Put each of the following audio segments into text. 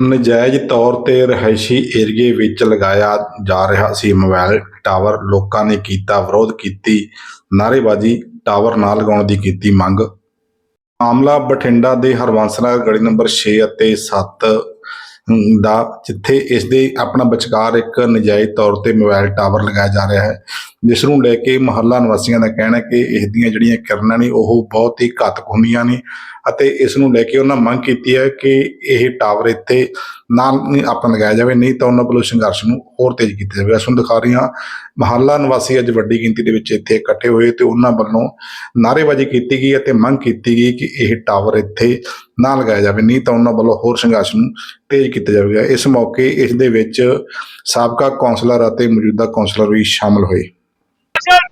ਨਜਾਇਜ਼ ਤੌਰ ਤੇ ਰਿਹਾਇਸ਼ੀ ਏਰੀਏ ਵਿੱਚ ਲਗਾਇਆ ਜਾ ਰਿਹਾ ਸੀ ਮੋਬਾਈਲ ਟਾਵਰ। ਲੋਕਾਂ ਨੇ ਕੀਤਾ ਵਿਰੋਧ, ਕੀਤੀ ਨਾਅਰੇਬਾਜ਼ੀ, ਟਾਵਰ ਨਾ ਲਗਾਉਣ ਦੀ ਕੀਤੀ ਮੰਗ। ਮਾਮਲਾ ਬਠਿੰਡਾ ਦੇ ਹਰਬੰਸ ਨਗਰ ਗਲੀ ਨੰਬਰ 6 ਅਤੇ 7 ਦਾ ਜਿੱਥੇ ਇਸ ਦੇ ਆਪਣਾ ਵਿਚਕਾਰ ਇੱਕ ਨਜਾਇਜ਼ ਤੌਰ ਤੇ ਮੋਬਾਈਲ ਟਾਵਰ ਲਗਾਇਆ ਜਾ ਰਿਹਾ ਹੈ, ਜਿਸ ਨੂੰ ਲੈ ਕੇ ਮੁਹੱਲਾ ਨਿਵਾਸੀਆਂ ਦਾ ਕਹਿਣਾ ਹੈ ਕਿ ਇਸ ਦੀਆਂ ਜਿਹੜੀਆਂ ਕਿਰਨਾਂ ਨੇ ਉਹ ਬਹੁਤ ਹੀ ਘਾਤਕ ਹੁੰਦੀਆਂ ਨੇ ਅਤੇ ਇਸ ਨੂੰ ਲੈ ਕੇ ਉਹਨਾਂ ਮੰਗ ਕੀਤੀ ਹੈ ਕਿ ਇਹ ਟਾਵਰ ਇੱਥੇ ਨਾ ਆਪਾਂ ਲਗਾਇਆ ਜਾਵੇ, ਨਹੀਂ ਤਾਂ ਉਹਨਾਂ ਵੱਲੋਂ ਸੰਘਰਸ਼ ਨੂੰ ਹੋਰ ਤੇਜ਼ ਕੀਤਾ ਜਾਵੇ। ਇਸ ਦਿਖਾ ਦਿਖਾ ਹਾਂ ਮਹੱਲਾ ਨਿਵਾਸੀ ਅੱਜ ਵੱਡੀ ਗਿਣਤੀ ਦੇ ਵਿੱਚ ਇੱਥੇ ਇਕੱਠੇ ਹੋਏ ਤੇ ਉਹਨਾਂ ਵੱਲੋਂ ਨਾਅਰੇਬਾਜ਼ੀ ਕੀਤੀ ਗਈ ਅਤੇ ਮੰਗ ਕੀਤੀ ਗਈ ਕਿ ਇਹ ਟਾਵਰ ਇੱਥੇ ਨਾ ਲਗਾਇਆ ਜਾਵੇ, ਨਹੀਂ ਤਾਂ ਉਹਨਾਂ ਵੱਲੋਂ ਹੋਰ ਸੰਘਰਸ਼ ਨੂੰ ਤੇਜ਼ ਕੀਤਾ ਜਾਵੇਗਾ। ਇਸ ਮੌਕੇ ਇਸ ਦੇ ਵਿੱਚ ਸਾਬਕਾ ਕੌਂਸਲਰ ਅਤੇ ਮੌਜੂਦਾ ਕੌਂਸਲਰ ਵੀ ਸ਼ਾਮਲ ਹੋਏ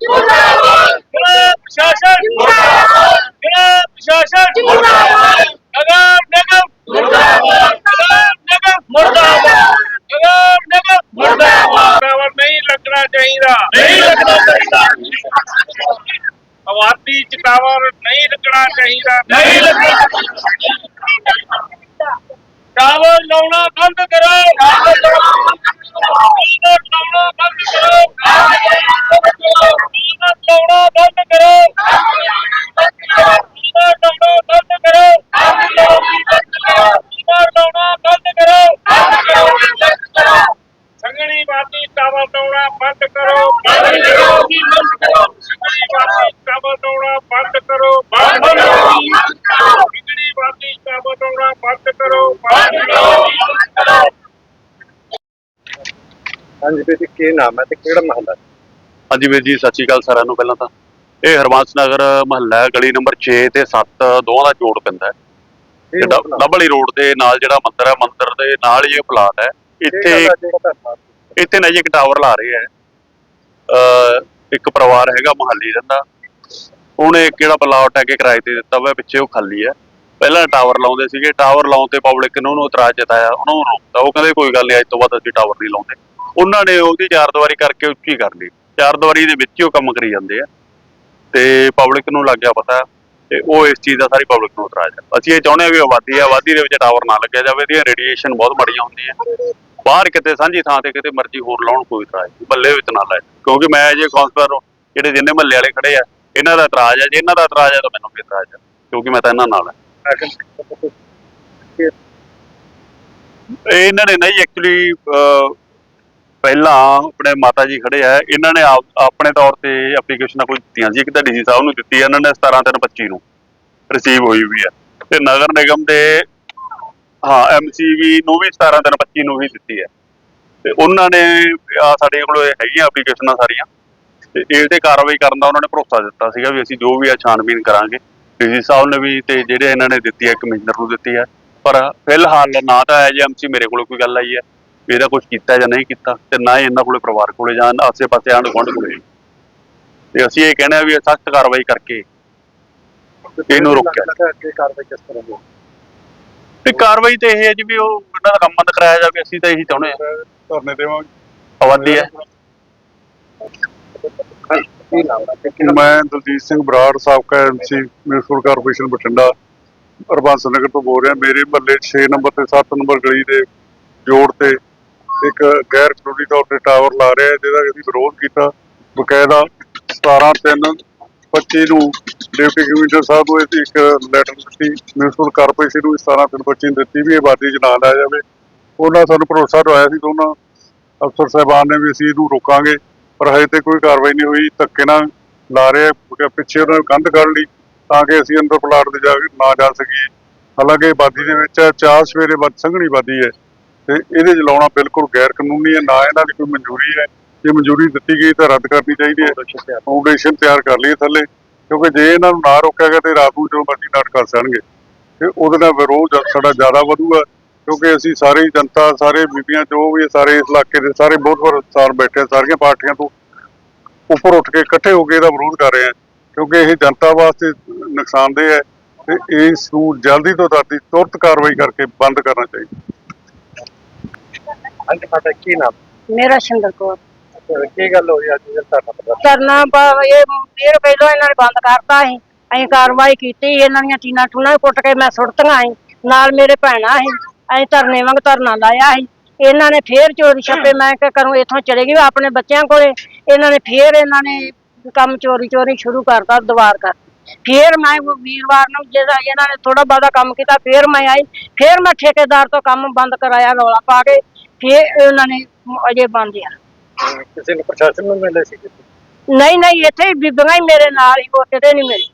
ਮੁਰਦਾਬਾਦ ਪ੍ਰਸ਼ਾਸਨ ਮੁਰਦਾਬਾਦ ਪ੍ਰਸ਼ਾਸਨ ਮੁਰਦਾਬਾਦ ਨਗਰ ਨਿਗਮ ਮੁਰਦਾਬਾਦ ਨਗਰ ਨਿਗਮ ਮੁਰਦਾਬਾਦ ਨਗਰ ਨਿਗਮ ਮੁਰਦਾਬਾਦ ਟਾਵਰ ਨਹੀਂ ਲੱਗਣਾ ਚਾਹੀਦਾ ਨਹੀਂ ਲੱਗਣਾ ਚਾਹੀਦਾ। ਆਬਾਦੀ ਚ ਟਾਵਰ ਨਹੀਂ ਲੱਗਣਾ ਚਾਹੀਦਾ। ਨਹੀਂ ਲੱਗਣਾ। ਟਾਵਰ ਲਾਉਣਾ ਬੰਦ ਕਰੋ। ਕਰੋ ਬੰਦ ਕਰੋ ਸੰਗਣੀ ਬਾਤੀ ਟਾਵਰ ਲਾਉਣਾ ਬੰਦ ਕਰੋ ਬੰਦ ਕਰੋ ਸੰਗਣੀ ਬਾਤੀ ਟਾਵਰ ਲਾਉਣਾ ਬੰਦ ਕਰੋ ਬੰਦ ਕਰੋ ਹਾਂਜੀ ਵੀਰ ਜੀ ਕੀ ਨਾਮ ਹੈ ਤੇ ਕਿਹੜਾ ਮਹੱਲਾ ਹਾਂਜੀ ਵੀਰ ਜੀ ਸਤਿ ਸ਼੍ਰੀ ਅਕਾਲ ਸਾਰਿਆਂ ਨੂੰ ਪਹਿਲਾਂ ਤਾਂ। ਇਹ ਹਰਬੰਸ ਨਗਰ ਮਹੱਲਾ ਗਲੀ ਨੰਬਰ 6 ਤੇ 7 ਦੋਵਾਂ ਦਾ ਜੋੜ ਪੈਂਦਾ ਹੈ। ਰੋਡ ਦੇ ਨਾਲ ਜਿਹੜਾ ਮੰਦਿਰ ਹੈ ਮੰਦਿਰ ਦੇ ਨਾਲ ਹੀ ਇਹ ਪਲਾਟ ਹੈ। ਇੱਥੇ ਇੱਥੇ ਨਾ ਜੀ ਇੱਕ ਟਾਵਰ ਲਾ ਰਹੇ ਹੈ। ਇੱਕ ਪਰਿਵਾਰ ਹੈਗਾ ਮੁਹੱਲੀ ਰਹਿੰਦਾ। ਉਹਨੇ ਕਿਹੜਾ ਪਲਾਟ ਹੈ ਕਿ ਕਿਰਾਏ ਤੇ ਦਿੱਤਾ ਵਾ, ਪਿੱਛੇ ਉਹ ਖਾਲੀ ਹੈ ਪਹਿਲਾਂ ਟਾਵਰ ਲਾਉਂਦੇ ਸੀਗੇ, ਟਾਵਰ ਲਾਉਣ ਤੇ ਪਬਲਿਕ ਨੇ ਉਹਨੂੰ ਇਤਰਾਜ਼ ਜਤਾਇਆ, ਉਹਨਾਂ ਨੂੰ ਰੋਕਤਾ। ਉਹ ਕਹਿੰਦੇ, ਕੋਈ ਗੱਲ ਨਹੀਂ, ਅੱਜ ਤੋਂ ਬਾਅਦ ਅਸੀਂ ਟਾਵਰ ਨਹੀਂ ਲਾਉਂਦੇ। ਉਹਨਾਂ ਨੇ ਉਹਦੀ ਚਾਰ ਦੀਵਾਰੀ ਕਰਕੇ ਉੱਚੀ ਕਰ ਲਈ? ਚਾਰ ਦੀਵਾਰੀ ਦੇ ਵਿੱਚ ਹੀ ਉਹ ਕੰਮ ਕਰੀ ਜਾਂਦੇ ਆ। ਤੇ ਪਬਲਿਕ ਨੂੰ ਲੱਗ ਗਿਆ ਪਤਾ ਤੇ ਉਹ ਇਸ ਚੀਜ਼ ਦਾ ਸਾਰੀ ਪਬਲਿਕ ਨੂੰ ਇਤਰਾਜ਼ ਹੈ ਅਸੀਂ ਇਹ ਚਾਹੁੰਦੇ ਹਾਂ ਵੀ ਆਬਾਦੀ ਹੈ ਆਬਾਦੀ ਦੇ ਵਿੱਚ ਟਾਵਰ ਨਾ ਲੱਗਿਆ ਜਾਵੇ ਇਹਦੀਆਂ ਰੇਡੀਏਸ਼ਨ ਬਹੁਤ ਮਾੜੀਆਂ ਹੁੰਦੀਆਂ। ਬਾਹਰ ਕਿਤੇ ਸਾਂਝੀ ਥਾਂ ਤੇ ਕਿਤੇ ਮਰਜ਼ੀ ਹੋਰ ਲਾਉਣ ਕੋਈ ਇਤਰਾਜ਼ ਨਹੀਂ ਬੱਲੇ ਵਿੱਚ ਨਾ ਲਾਏ। ਕਿਉਂਕਿ ਮੈਂ ਜੇ ਕਾਉਂਸਲਰ ਜਿਹੜੇ ਜਿੰਨੇ ਮਹੱਲੇ ਵਾਲੇ ਖੜੇ ਆ ਇਹਨਾਂ ਦਾ ਇਤਰਾਜ਼ ਹੈ ਜੇ ਇਹਨਾਂ ਦਾ ਇਤਰਾਜ਼ ਹੈ ਤਾਂ ਮੈਨੂੰ ਵੀ ਇਤਰਾਜ਼ ਹੈ ਕਿਉਂਕਿ ਮੈਂ ਤਾਂ ਇਹਨਾਂ ਨਾਲ ਹਾਂ। ਇਹਨਾਂ ਨੇ ਨਹੀਂ ਐਕਚੁਅਲੀ ਪਹਿਲਾਂ ਆਪਣੇ ਮਾਤਾ ਜੀ ਖੜੇ ਆ ਇਹਨਾਂ ਨੇ ਆਪਣੇ ਤੌਰ ਤੇ ਐਪਲੀਕੇਸ਼ਨਾਂ ਕੋਈ ਦਿੱਤੀਆਂ ਸੀ ਇੱਕ ਤਾਂ ਡੀਸੀ ਸਾਹਿਬ ਨੂੰ ਦਿੱਤੀ ਹੈ, ਇਹਨਾਂ ਨੇ 17 ਤਿੰਨ 25 ਨੂੰ ਰਿਸੀਵ ਹੋਈ ਵੀ ਹੈ ਤੇ ਨਗਰ ਨਿਗਮ ਦੇ ਹਾਂ ਐਮਸੀਵੀ ਨੂੰ ਵੀ 17 ਤਿੰਨ 25 ਨੂੰ ਹੀ ਦਿੱਤੀ ਹੈ। ਤੇ ਉਹਨਾਂ ਨੇ ਆ ਸਾਡੇ ਕੋਲ ਹੈਗੀਆਂ ਐਪਲੀਕੇਸ਼ਨਾਂ ਸਾਰੀਆਂ। ਤੇ ਇਹ ਤੇ ਕਾਰਵਾਈ ਕਰਨ ਦਾ ਉਹਨਾਂ ਨੇ ਭਰੋਸਾ ਦਿੱਤਾ ਸੀਗਾ ਵੀ ਅਸੀਂ ਜੋ ਵੀ ਆ ਛਾਣਬੀਨ ਕਰਾਂਗੇ। ਡੀਸੀ ਸਾਹਿਬ ਨੇ ਵੀ ਤੇ ਜਿਹੜੇ ਇਹਨਾਂ ਨੇ ਦਿੱਤੀ ਹੈ ਕਮਿਸ਼ਨਰ ਨੂੰ ਦਿੱਤੀ ਹੈ। ਪਰ ਫਿਲਹਾਲ ਨਾ ਤਾਂ ਐਜਐਮਸੀ ਮੇਰੇ ਕੋਲ ਕੋਈ ਗੱਲ ਆਈ ਹੈ। ਇਹਦਾ ਕੁਝ ਕੀਤਾ ਜਾਂ ਨਹੀਂ ਕੀਤਾ ਤੇ ਨਾ ਹੀ ਇਹਨਾਂ ਕੋਲੇ ਪਰਿਵਾਰ ਕੋਲੇ ਜਾਂ ਆਸੇ-ਪਾਸੇ ਆਂਢ ਗੁਆਂਢ ਕੋਲੇ। ਤੇ ਅਸੀਂ ਇਹ ਕਹਿੰਦੇ ਆ ਵੀ ਸਖਤ ਕਾਰਵਾਈ ਕਰਕੇ ਇਹਨੂੰ ਰੋਕਿਆ ਅੱਗੇ ਕਾਰਵਾਈ ਕਿਸ ਤਰ੍ਹਾਂ ਦੀ ਤੇ ਕਾਰਵਾਈ ਤੇ ਇਹ ਹੈ ਜੀ ਵੀ ਉਹ ਇਹਨਾਂ ਦਾ ਕੰਮ ਬੰਦ ਕਰਾਇਆ ਜਾਵੇ ਅਸੀਂ ਤਾਂ ਇਹੀ ਚਾਹੁੰਦੇ ਆ ਧਰਨੇ ਦੇਵਾਂਗੇ। ਆਬਾਦੀ ਹੈ। ਹੈ ਮੈਂ ਦਲਜੀਤ ਸਿੰਘ ਬਰਾੜ ਸਾਬਕਾ MC municipal corporation Bathinda Arbans Nagar ਤੋਂ ਬੋਲ ਰਿਹਾ। ਮੇਰੇ ਮਹੱਲੇ 6 ਨੰਬਰ ਤੇ 7 ਨੰਬਰ ਗਲੀ ਦੇ ਜੋੜ ਤੇ ਇੱਕ ਗੈਰ ਕਾਨੂੰਨੀ ਤੌਰ ਤੇ ਟਾਵਰ ਲਾ ਰਿਹਾ ਹੈ, ਜਿਹਦਾ ਅਸੀਂ ਵਿਰੋਧ ਕੀਤਾ। ਬਕਾਇਦਾ 17 3 25 ਨੂੰ ਡਿਪਟੀ ਕਮਿਸ਼ਨਰ ਸਾਹਿਬ ਨੂੰ ਇਹਦੀ ਇੱਕ ਲੈਟਰ ਦਿੱਤੀ ਮਿਊਨਿਸਪਲ ਕਾਰਪੋਰੇਸ਼ਨ ਨੂੰ 17 3 25 ਨੂੰ ਦਿੱਤੀ ਵੀ ਇਹ ਆਬਾਦੀ ਚ ਨਾ ਲਾਇਆ ਜਾਵੇ। ਉਹਨਾਂ ਸਾਨੂੰ ਭਰੋਸਾ ਦਵਾਇਆ ਸੀ ਦੋਨਾਂ ਅਫਸਰ ਸਾਹਿਬਾਨ ਨੇ ਵੀ ਅਸੀਂ ਇਹਨੂੰ ਰੋਕਾਂਗੇ ਪਰ ਹਜੇ ਤੇ ਕੋਈ ਕਾਰਵਾਈ ਨਹੀਂ ਹੋਈ। ਧੱਕੇ ਨਾਲ ਲਾ ਰਹੇ ਪਿੱਛੇ ਉਹਨਾਂ ਨੇ ਕੰਧ ਕੱਢ ਲਈ ਤਾਂ ਕਿ ਅਸੀਂ ਅੰਦਰ ਪਲਾਟ ਦੇ ਜਾ ਕੇ ਨਾ ਜਾ ਸਕੀਏ। ਹਾਲਾਂਕਿ ਆਬਾਦੀ ਦੇ ਵਿੱਚ ਚਾਰ ਸਵੇਰੇ ਵੱਧ ਸੰਘਣੀ ਆਬਾਦੀ ਹੈ ਤੇ ਇਹਦੇ ਚ ਲਾਉਣਾ ਬਿਲਕੁਲ ਗੈਰ ਕਾਨੂੰਨੀ ਹੈ ਨਾ ਇਹਨਾਂ ਦੀ ਕੋਈ ਮਨਜ਼ੂਰੀ ਹੈ। ਜੇ ਮਨਜ਼ੂਰੀ ਦਿੱਤੀ ਗਈ ਤਾਂ ਰੱਦ ਕਰਨੀ ਚਾਹੀਦੀ ਹੈ। ਫਾਊਂਡੇਸ਼ਨ ਤਿਆਰ ਕਰ ਲਈ ਥੱਲੇ। ਕਿਉਂਕਿ ਜੇ ਇਹਨਾਂ ਨੂੰ ਨਾ ਰੋਕਿਆ ਗਿਆ ਤੇ ਨੂੰ ਜਦੋਂ ਮਰਜ਼ੀ ਨਾਟ ਕਰ ਸਕਣਗੇ। ਤੇ ਉਹਦੇ ਨਾਲ ਵਿਰੋਧ ਸਾਡਾ ਜ਼ਿਆਦਾ ਵਧੂਗਾ ਕਿਉਂਕਿ ਅਸੀਂ ਸਾਰੇ ਜਨਤਾ ਸਾਰੇ ਬੀਬੀਆਂ ਜੋ ਵੀ ਸਾਰੇ ਇਸ ਇਲਾਕੇ ਦੇ ਸਾਰੇ ਬਹੁਤ ਬਹੁਤ ਇਨਸਾਨ ਬੈਠੇ ਆ ਸਾਰੀਆਂ ਪਾਰਟੀਆਂ ਤੋਂ ਉੱਪਰ ਉੱਠ ਕੇ ਇਕੱਠੇ ਹੋ ਕੇ ਇਹਦਾ ਵਿਰੋਧ ਕਰ ਰਹੇ ਆ ਕਿਉਂਕਿ ਇਹ ਜਨਤਾ ਵਾਸਤੇ ਨੁਕਸਾਨਦੇਹ ਹੈ ਤੇ ਇਸ ਨੂੰ ਜਲਦੀ ਤੋਂ ਜਲਦੀ ਤੁਰਤ ਕਾਰਵਾਈ ਕਰਕੇ ਬੰਦ ਕਰਨਾ ਚਾਹੀਦਾ। ਕੀ ਨਾਮ? ਮੇਰਾ ਸ਼ਿੰਦਰ ਕੌਰ? ਕੀ ਗੱਲ ਹੋਈ ਅੱਜ ਜਿਹੜਾ ਧਰਨਾ ਪਤਾ? ਕਰਨਾ ਬ- ਇਹ ਇਹ ਪਹਿਲਾਂ ਇਹਨਾਂ ਨੇ ਬੰਦ ਕਰਤਾ ਸੀ। ਅਸੀਂ ਕਾਰਵਾਈ ਕੀਤੀ, ਇਹਨਾਂ ਦੀਆਂ ਟੀਨਾ ਟੂਨਾ ਕੁੱਟ ਕੇ ਮੈਂ ਸੁੱਟਤੀਆਂ ਸੀ। ਨਾਲ ਮੇਰੇ ਭੈਣਾਂ ਸੀ, ਅਸੀਂ ਧਰਨੇ ਵਾਂਗ ਧਰਨਾ ਲਾਇਆ ਸੀ। ਇਹਨਾਂ ਨੇ ਫੇਰ ਚੋਰੀ ਛੱਪੇ, ਮੈਂ ਕਿ ਕਰੂੰ ਇੱਥੋਂ ਚਲੇ ਗਈ ਆਪਣੇ ਬੱਚਿਆਂ ਕੋਲੇ। ਇਹਨਾਂ ਨੇ ਫੇਰ ਇਹਨਾਂ ਨੇ ਕੰਮ ਚੋਰੀ ਚੋਰੀ ਸ਼ੁਰੂ ਕਰਤਾ ਦੁਬਾਰ ਕਰ ਫੇਰ ਮੈਂ ਉਹ ਵੀਰਵਾਰ ਨੂੰ ਜਿਹੜਾ ਇਹਨਾਂ ਨੇ ਥੋੜਾ ਬਹੁਤਾ ਕੰਮ ਕੀਤਾ, ਫੇਰ ਮੈਂ ਆਈ। ਫੇਰ ਮੈਂ ਠੇਕੇਦਾਰ ਤੋਂ ਕੰਮ ਬੰਦ ਕਰਾਇਆ ਰੌਲਾ ਪਾ ਕੇ। ਫੇਰ ਉਹਨਾਂ ਨੇ ਅਜੇ ਬੰਦ ਆ। ਅਹ ਕਿਸੇ ਨੂੰ ਪ੍ਰਸ਼ਾਸਨ ਨੂੰ ਮਿਲੇ ਸੀ ਨਹੀਂ ਨਹੀਂ, ਇੱਥੇ ਹੀ ਬੀਬੀਆਂ ਹੀ ਮੇਰੇ ਨਾਲ ਹੀ ਕੋਈ ਕਿਤੇ ਨਹੀਂ ਮਿਲੀ।